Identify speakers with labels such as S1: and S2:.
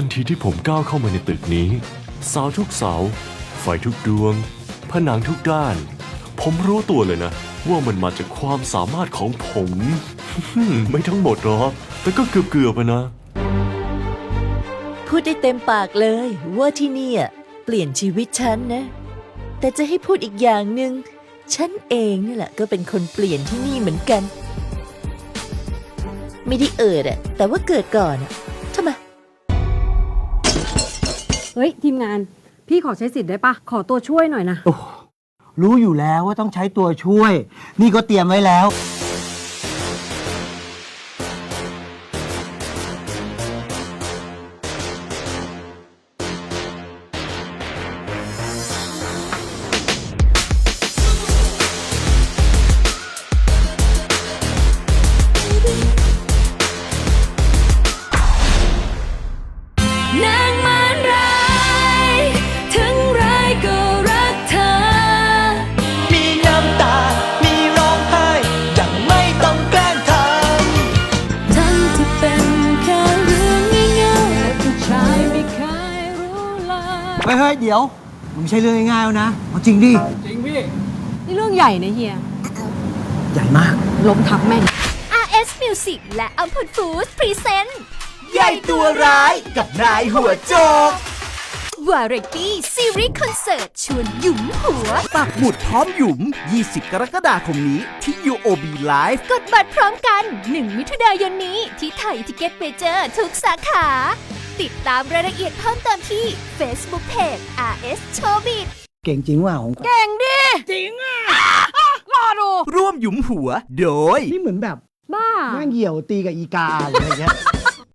S1: ทันทีที่ผมก้าวเข้ามาในตึกนี้เสาทุกเสา ไฟทุกดวง ผนังทุกด้าน ผมรู้ตัวเลยนะ ว่ามันมาจากความสามารถของผม ไม่ทั้งหมดหรอกแต่ก็เกือบๆไปนะ
S2: พูดได้เต็มปากเลยว่าที่นี่อะเปลี่ยนชีวิตฉันนะ แต่จะให้พูดอีกอย่างหนึ่งฉันเองนี่แหละก็เป็นคนเปลี่ยนที่นี่เหมือนกัน ไม่ได้เอิดอะแต่ว่าเกิดก่อนอะทำไม
S3: เฮ้ย ทีมงาน พี่ขอใช้สิทธิ์ได้ปะขอตัวช่วยหน่อยนะ
S4: รู้อยู่แล้วว่าต้องใช้ตัวช่วย นี่ก็เตรียมไว้แล้ว ฮ้ยเฮ้ยเดี๋ยวมันไม่ใช่เรื่องง่ายๆแล้วนะเอาจริงดิ
S3: นี่เรื่องใหญ่นะเฮีย
S4: ใหญ่มาก
S3: ล้มทับแม่ง
S5: RS Music และอัมพลฟู้ดพรีเซนต์ำ
S6: ใหญ่ตัวร้ายกับนายหัวโจก
S5: วาไรตี้ซีรีส์คอนเสิร์ตชวนหยุมหัว
S7: ปักหมุดพร้อมหยุม 20 กรกฎาคมนี้ที่ UOB Live
S5: กดบัตรพร้อมกัน 1 มิถุนายนนี้ที่ไทยทิเก็ตเมเจอร์ทุกสาขา ติดตามรายละเอียดเพิ่มเติมที่ Facebook Page RS Showbiz
S4: เก่งจริงว่าของ
S7: ร่วมหยุมหัว โดย
S4: นี่เหมือนแบบ
S3: บ้า
S4: นั่งเหี่ยวตีกับอีกาอะไรเงี้ย